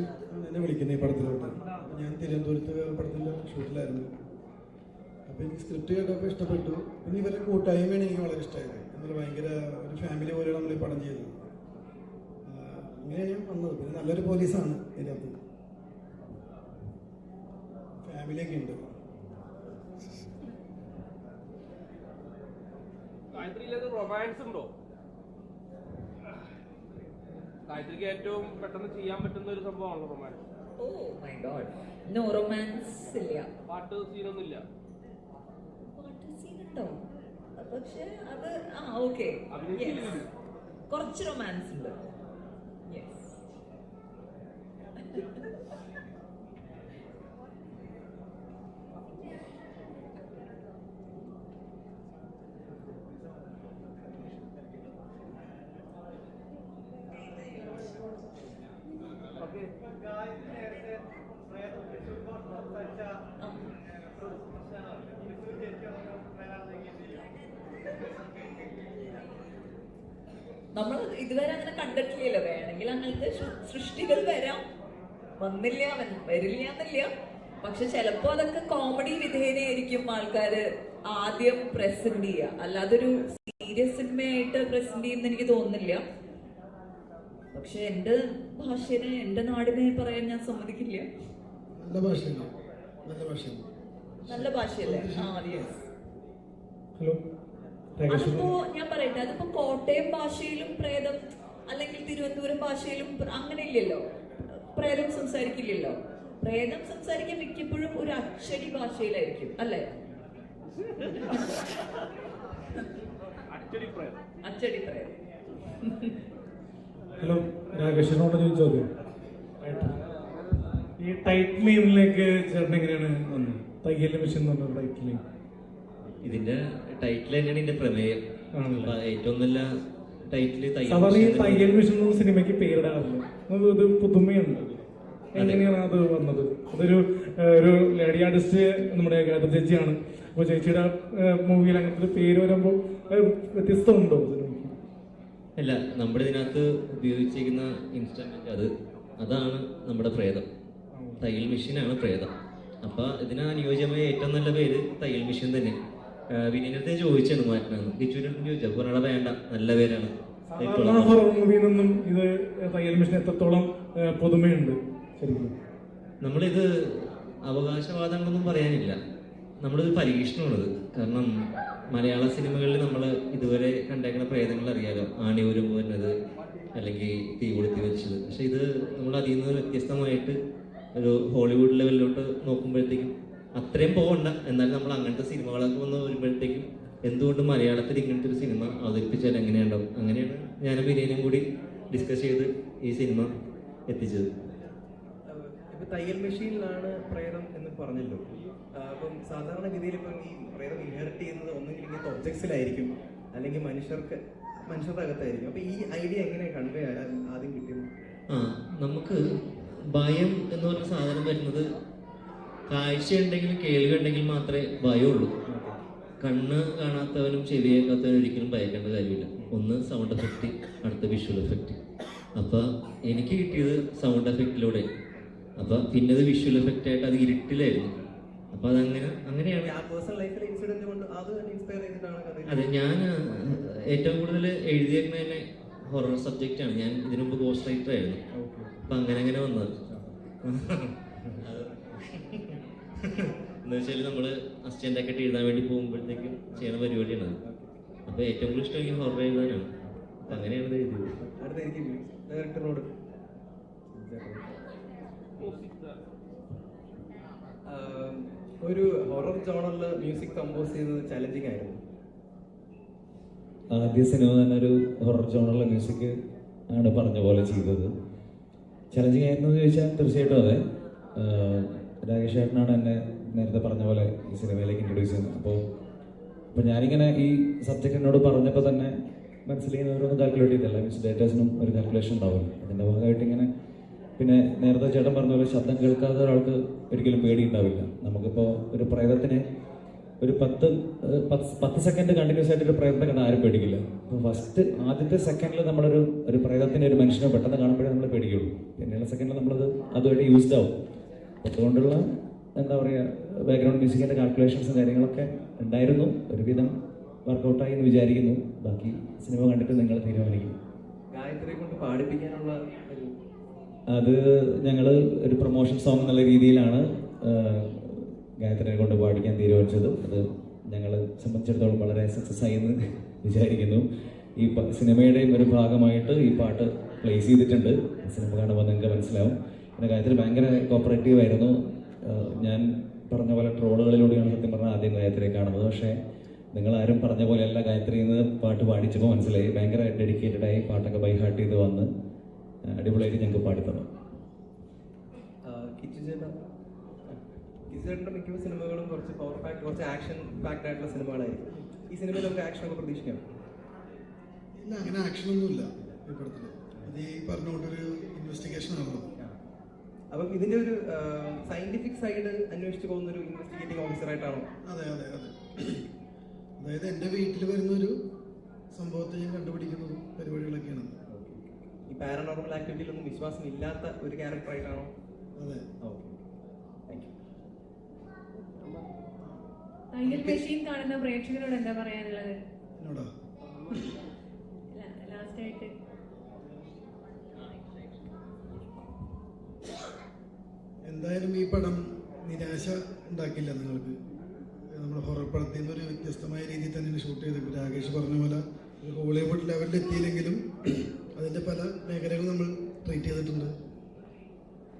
എന്നെ വിളിക്കുന്നത് ഈ പടത്തിലോട്ട്. ഞാൻ തിരുവനന്തപുരത്ത് പടത്തിന്റെ ഷൂട്ടിലായിരുന്നു. അപ്പോൾ എനിക്ക് സ്ക്രിപ്റ്റ് കേട്ടപ്പോൾ ഇഷ്ടപ്പെട്ടു. പിന്നെ ഇവരുടെ കൂട്ടായ്മയാണ് എനിക്ക് വളരെ ഇഷ്ടമായത്. എന്നൊരു ഭയങ്കര ഒരു ഫാമിലി പോലെയാണ് നമ്മൾ ഈ പടം ചെയ്തത്. അങ്ങനെയാണ് ഞാൻ വന്നത്. പിന്നെ നല്ലൊരു പോലീസാണ് ഇതിനകത്ത്. ഉണ്ട് ഗായത്രിയിലത് റൊമാൻസ് ഉണ്ടോ? ഗായത്രിക്ക് ഏറ്റവും പെട്ടെന്ന് ചെയ്യാൻ പറ്റുന്ന ഒരു സംഭവമാണല്ലോ romance oh my god no romance ഇല്ല. പാട്ട് സീനൊന്നും ഇല്ല പാട്ട് സീനുണ്ടോ പക്ഷെ അത് ആ ഓക്കെ കുറച്ച് റൊമാൻസ് ഉണ്ട്. യെസ് ഓക്കെ നമ്മൾ ഇതുവരെ അങ്ങനെ കണ്ടിട്ടില്ലല്ലോ. വേണമെങ്കിൽ അങ്ങനത്തെ സൃഷ്ടികൾ വരാം. വന്നില്ല വരില്ല എന്നില്ല. പക്ഷെ ചിലപ്പോ അതൊക്കെ കോമഡി വിധേയനായിരിക്കും ആൾക്കാര് ആദ്യം പ്രസന്റ് ചെയ്യുക അല്ലാതെ ഒരു സീരിയസ് സിനിമയായിട്ട് പ്രസന്റ് ചെയ്യുന്ന എനിക്ക് തോന്നുന്നില്ല. പക്ഷെ എന്റെ ഭാഷനെ എന്റെ നാടിനെ പറയാൻ ഞാൻ സമ്മതിക്കില്ല. നല്ല നല്ല നല്ല ഭാഷയല്ലേ? ആ യെസ് ഹലോ? അതിപ്പോ ഞാൻ പറയട്ടെ അതിപ്പോ കോട്ടയം ഭാഷയിലും പ്രേതം അല്ലെങ്കിൽ തിരുവനന്തപുരം ഭാഷയിലും അങ്ങനെ ഇല്ലല്ലോ പ്രേതം സംസാരിക്കില്ലല്ലോ. പ്രേതം സംസാരിക്കാൻ മിക്കപ്പോഴും ഒരു അച്ചടി ഭാഷയിലായിരിക്കും അല്ലേ? അച്ചടി പ്രേതം. ഹലോ രാകേഷിനോട് ഞാൻ ചോദ്യം. ഈ ടൈറ്റ് മീനിലേക്ക് ചേട്ടൻ എങ്ങനെയാണ് വന്നത്? തയ്യൽ മെഷീൻ എന്ന് പറഞ്ഞ ഇതിന്റെ ടൈറ്റിൽ തന്നെയാണ് ഇതിന്റെ പ്രമേയം. ഏറ്റവും നല്ല ടൈറ്റിൽ സാധാരണ ഈ തയ്യൽ മിഷൻ എന്ന സിനിമയ്ക്ക് പേരിടാറില്ല. അത് പുതുമയുണ്ട്. എങ്ങനെയാണ് അത് വന്നത്? അതൊരു ഒരു ലേഡി ആർട്ടിസ്റ്റ് നമ്മുടെ ഗായത്രി ചേച്ചിയാണ്. അപ്പോൾ ചേച്ചിയുടെ മൂവിയിൽ അങ്ങനത്തെ പേര് വരുമ്പോൾ വ്യത്യസ്തമുണ്ടോ അല്ല നമ്മുടെ ഇതിനകത്ത് ഉപയോഗിച്ചിരിക്കുന്ന ഇൻസ്ട്രുമെന്റ് അത്. അതാണ് നമ്മുടെ പ്രേതം. തയ്യൽ മെഷീനാണ് പ്രേതം. അപ്പൊ ഇതിനനുയോജ്യമായ ഏറ്റവും നല്ല പേര് തയ്യൽ മെഷീൻ തന്നെ വിനീനത്തെ ചോദിച്ചാണ് മാറ്റണമെന്ന് കിച്ചുവിന്റെ ചോദിച്ചാൽ ഒരാളെ വേണ്ട. നല്ല പേരാണ്. സാധാരണ ഇട്ടോളാം. ഹൊറർ മൂവിയിൽ നിന്നും ഇത് തയ്യൽ മിഷൻ എത്രത്തോളം പുതുമയുണ്ട് ശരിക്കും? നമ്മളിത് അവകാശവാദങ്ങളൊന്നും പറയാനില്ല. നമ്മളിത് പരീക്ഷണമാണിത്. കാരണം മലയാള സിനിമകളിൽ നമ്മൾ ഇതുവരെ കണ്ടേക്കുന്ന പ്രേതങ്ങൾ അറിയാലോ. ആണിയൂരം വരുന്നത് അല്ലെങ്കിൽ തീ കൊളുത്തി വെച്ചത് പക്ഷെ ഇത് നമ്മൾ അതിൽ നിന്ന് വ്യത്യസ്തമായിട്ട് ഒരു ഹോളിവുഡ് ലെവലിലോട്ട് നോക്കുമ്പോഴത്തേക്കും അത്രയും പോകണ്ട എന്നാലും നമ്മൾ അങ്ങനത്തെ സിനിമകളൊക്കെ വന്ന് വരുമ്പോഴത്തേക്കും എന്തുകൊണ്ട് മലയാളത്തിൽ ഇങ്ങനത്തെ ഒരു സിനിമ അവതരിപ്പിച്ചാൽ എങ്ങനെയുണ്ടാവും? അങ്ങനെയാണ് ഞാൻ ബിരിയാണിയും കൂടി ഡിസ്കസ് ചെയ്ത് ഈ സിനിമ എത്തിച്ചത്. ഇപ്പൊ തയ്യൽ മെഷീനിലാണ് പ്രേതം എന്ന് പറഞ്ഞല്ലോ. അപ്പം അപ്പം സാധാരണഗതിയിൽ ഇപ്പം ഈ പ്രേതം ഇൻഹെറിറ്റ് ചെയ്യുന്നത് ഒന്നുകിൽ ഇങ്ങനത്തെ ഒബ്ജക്ട്സിലായിരിക്കും അല്ലെങ്കിൽ മനുഷ്യർക്ക് മനുഷ്യരുടെ അകത്തായിരിക്കും. അപ്പൊ ഈ ഐഡിയ എങ്ങനെ കൺവേ ആദ്യം കിട്ടിയത്? ആ നമുക്ക് ഭയം എന്ന് പറഞ്ഞ സാധനം വരുന്നത് കാഴ്ച ഉണ്ടെങ്കിൽ കേൾവി ഉണ്ടെങ്കിൽ മാത്രമേ ഭയമുള്ളൂ. കണ്ണ് കാണാത്തവനും ചെവി കേൾക്കാത്തവനും ഒരിക്കലും ഭയക്കേണ്ട കാര്യമില്ല. ഒന്ന് സൗണ്ട് എഫക്റ്റ് അടുത്ത വിഷ്വൽ എഫക്റ്റ് അപ്പൊ എനിക്ക് കിട്ടിയത് സൗണ്ട് എഫക്റ്റിലൂടെ അപ്പൊ പിന്നെ അത് വിഷ്വൽ എഫക്റ്റ് ആയിട്ട് അത് ഇരുട്ടിലായിരുന്നു. അപ്പൊ അതങ്ങനെ അങ്ങനെയാണ്. അത് ഞാൻ ഏറ്റവും കൂടുതൽ എഴുതിയേക്കുന്ന തന്നെ ഹൊറർ സബ്ജക്റ്റ് ആണ്. ഞാൻ ഇതിനു മുമ്പ് ഗോസ്റ്റ് റൈറ്റർ ആയിരുന്നു അപ്പൊ അങ്ങനെ അങ്ങനെ വന്നത് എന്ന് വെച്ചാൽ നമ്മൾ അസിസ്റ്റന്റ് ഒക്കെ എഴുതാൻ വേണ്ടി പോകുമ്പോഴത്തേക്കും ചെയ്യുന്ന പരിപാടിയാണ് അത്. അപ്പൊ ഏറ്റവും കൂടുതൽ ഇഷ്ടം എനിക്ക് ഹൊറർ എഴുതാനാണ് അപ്പൊ അങ്ങനെയാണ് ഇത് എഴുതിയത് അടുത്ത എനിക്ക് ഒരു ഹൊറർ ജോണറിൽ മ്യൂസിക് കമ്പോസ് ചെയ്യുന്നത് ചലഞ്ചിങ് ആയിരുന്നു. ആദ്യ സിനിമ തന്നെ ഒരു ഹൊറർ ജോണറിലെ മ്യൂസിക് ആണ് പറഞ്ഞ പോലെ ചെയ്തത്. ചലഞ്ചിങ് ആയിരുന്നു എന്ന് ചോദിച്ചാൽ തീർച്ചയായിട്ടും അതെ. രാകേഷ് എന്നെ നേരത്തെ പറഞ്ഞ പോലെ ഈ സിനിമയിലേക്ക് ഇൻട്രൊഡ്യൂസ് ചെയ്യുന്നത്. അപ്പോൾ അപ്പോൾ ഞാനിങ്ങനെ ഈ സബ്ജക്റ്റ് എന്നോട് പറഞ്ഞപ്പോൾ തന്നെ മനസ്സിലിങ്ങനെ ഓരോന്നും കാൽക്കുലേറ്റ് ചെയ്തില്ല. മീൻസ് ഡേറ്റാസിനും ഒരു കാൽക്കുലേഷൻ ഉണ്ടാവും അതിന്റെ ഭാഗമായിട്ട് ഇങ്ങനെ പിന്നെ നേരത്തെ ചേട്ടൻ പറഞ്ഞ പോലെ ശബ്ദം കേൾക്കാത്ത ഒരാൾക്ക് ഒരിക്കലും പേടി ഉണ്ടാവില്ല നമുക്കിപ്പോൾ ഒരു പ്രേതത്തിന് ഒരു പത്ത് പത്ത് സെക്കൻഡ് കണ്ടിന്യൂസ് ആയിട്ട് ഒരു പ്രേതത്തെ കണ്ടാൽ ആരും പേടിക്കില്ല. അപ്പോൾ ഫസ്റ്റ് ആദ്യത്തെ സെക്കൻഡിൽ നമ്മളൊരു ഒരു പ്രേതത്തിന് ഒരു മനുഷ്യനെ പെട്ടെന്ന് കാണുമ്പോഴേ നമ്മൾ പേടിക്കുള്ളൂ. പിന്നെയുള്ള സെക്കൻഡിൽ നമ്മളത് അതുമായിട്ട് യൂസ്ഡ് ആവും. അതുകൊണ്ടുള്ള എന്താ പറയുക ബാക്ക്ഗ്രൗണ്ട് മ്യൂസിക്കിന്റെ കാൽക്കുലേഷൻസും കാര്യങ്ങളൊക്കെ ഉണ്ടായിരുന്നു. ഒരുവിധം വർക്കൗട്ടായി എന്ന് വിചാരിക്കുന്നു. ബാക്കി സിനിമ കണ്ടിട്ട് നിങ്ങൾ തീരുമാനിക്കും. ഗായത്രി കൊണ്ട് പാടിപ്പിക്കാനുള്ള അത് ഞങ്ങൾ ഒരു പ്രൊമോഷൻ സോങ് എന്നുള്ള രീതിയിലാണ് ഗായത്രിയെ കൊണ്ട് പാടിക്കാൻ തീരുമാനിച്ചത്. അത് ഞങ്ങളെ സംബന്ധിച്ചിടത്തോളം വളരെ സക്സസ് ആയി എന്ന് വിചാരിക്കുന്നു. ഈ സിനിമയുടെയും ഒരു ഭാഗമായിട്ട് ഈ പാട്ട് പ്ലേസ് ചെയ്തിട്ടുണ്ട്. സിനിമ കാണുമ്പോൾ നിങ്ങൾക്ക് മനസ്സിലാവും. പിന്നെ ഗായത്രി ഭയങ്കര കോപ്പറേറ്റീവ് ആയിരുന്നു. ഞാൻ പറഞ്ഞ പോലെ ട്രോളുകളിലൂടെയാണ് സത്യം പറഞ്ഞാൽ ആദ്യം ഗായത്രിയെ കാണുന്നത്. പക്ഷേ നിങ്ങൾ ആരും പറഞ്ഞ പോലെയല്ല ഗായത്രി എന്ന് പാട്ട് പാടിച്ചപ്പോൾ മനസ്സിലായി. ഭയങ്കര ഡെഡിക്കേറ്റഡായി പാട്ടൊക്കെ ബൈ ഹാർട്ട് ചെയ്ത് വന്ന് അടിപൊളിയായിട്ട് ഞങ്ങൾക്ക് പാടിത്തന്നു. കിച്ചു ചേട്ടൻ കിച്ചു ചേട്ടന്റെ മിക്ക സിനിമകളും കുറച്ച് പവർ പാക്ക് കുറച്ച് ആക്ഷൻ പാക്ഡ് ആയിട്ടുള്ള സിനിമകളായിരിക്കും. ഈ സിനിമയിൽ നമുക്ക് ആക്ഷൻ ഒക്കെ പ്രതീക്ഷിക്കാം. ഇല്ല അങ്ങനെ ആക്ഷനൊന്നുമില്ല ഈ പടത്തിൽ ഇത് ഈ പറഞ്ഞുകൊണ്ടൊരു ഇൻവെസ്റ്റിഗേഷൻ ആണല്ലോ അപ്പം ഇതിന്റെ ഒരു സയന്റിഫിക് സൈഡ് അന്വേഷിച്ചു പോകുന്ന ഒരു ഇൻവെസ്റ്റിഗേറ്റീവ് ഓഫീസർ ആയിട്ടാണോ? അതെ അതെ അതെ. അതായത് എന്റെ വീട്ടിൽ വരുന്ന ഒരു സംഭവത്തെ ഞാൻ കണ്ടുപിടിക്കുന്നതും പരിപാടികളൊക്കെയാണ്. ഈ പാരനോർമൽ ആക്ടിവിറ്റിയിലൊന്നും വിശ്വാസം ഇല്ലാത്ത ഒരു ക്യാരക്ടർ ആയിട്ടാണോ? അതെ. തയ്യൽ മെഷീൻ കാണുന്ന പ്രേക്ഷകരോട് എന്താ പറയാനുള്ളത്? എന്നോടാ? ലാസ്റ്റ് ആയിട്ട് എന്തായാലും ഈ പടം നിരാശ ഉണ്ടാക്കില്ല നിങ്ങൾക്ക്. നമ്മുടെ ഹൊറർ പടത്തിൽ നിന്ന് ഒരു വ്യത്യസ്തമായ രീതിയിൽ തന്നെ ഷൂട്ട് ചെയ്തത് രാകേഷ് പറഞ്ഞ പോലെ ഒരു ഹോളിവുഡ് ലെവലിൽ എത്തിയില്ലെങ്കിലും അതിന്റെ പല മേഖലകളും നമ്മൾ ട്രീറ്റ് ചെയ്തിട്ടുണ്ട്.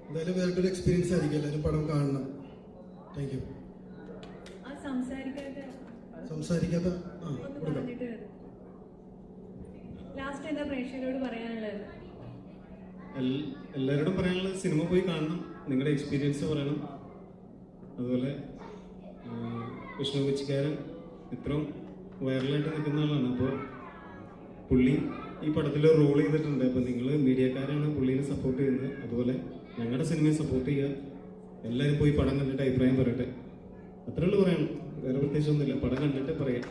എന്തായാലും വേറിട്ടൊരു എക്സ്പീരിയൻസ് ആയിരിക്കും എല്ലാവരും പടം കാണണം. താങ്ക് യു ആ സംസാരിക്കാതെ. സംസാരിക്കാത്ത ആ കൊടുക്കാം. ലാസ്റ്റ് എന്താ പ്രേക്ഷകരോട് പറയാനുള്ളത്? എല്ലാവരോടും പറയാനുള്ളത് സിനിമ പോയി കാണണം. നിങ്ങളുടെ എക്സ്പീരിയൻസ് പറയണം. അതുപോലെ വിഷ്ണു കൊച്ചിക്കാരൻ ഇത്രയും വൈറലായിട്ട് നിൽക്കുന്ന ആളാണ്. അപ്പോൾ പുള്ളി ഈ പടത്തിൽ റോൾ ചെയ്തിട്ടുണ്ട്. അപ്പോൾ നിങ്ങൾ മീഡിയക്കാരാണ് പുള്ളീനെ സപ്പോർട്ട് ചെയ്യുന്നത്. അതുപോലെ ഞങ്ങളുടെ സിനിമയെ സപ്പോർട്ട് ചെയ്യുക. എല്ലാവരും പോയി പടം കണ്ടിട്ട് അഭിപ്രായം പറയട്ടെ. അത്രയുള്ളൂ പറയണം വേറെ പ്രത്യേകിച്ചൊന്നുമില്ല. പടം കണ്ടിട്ട് പറയാം.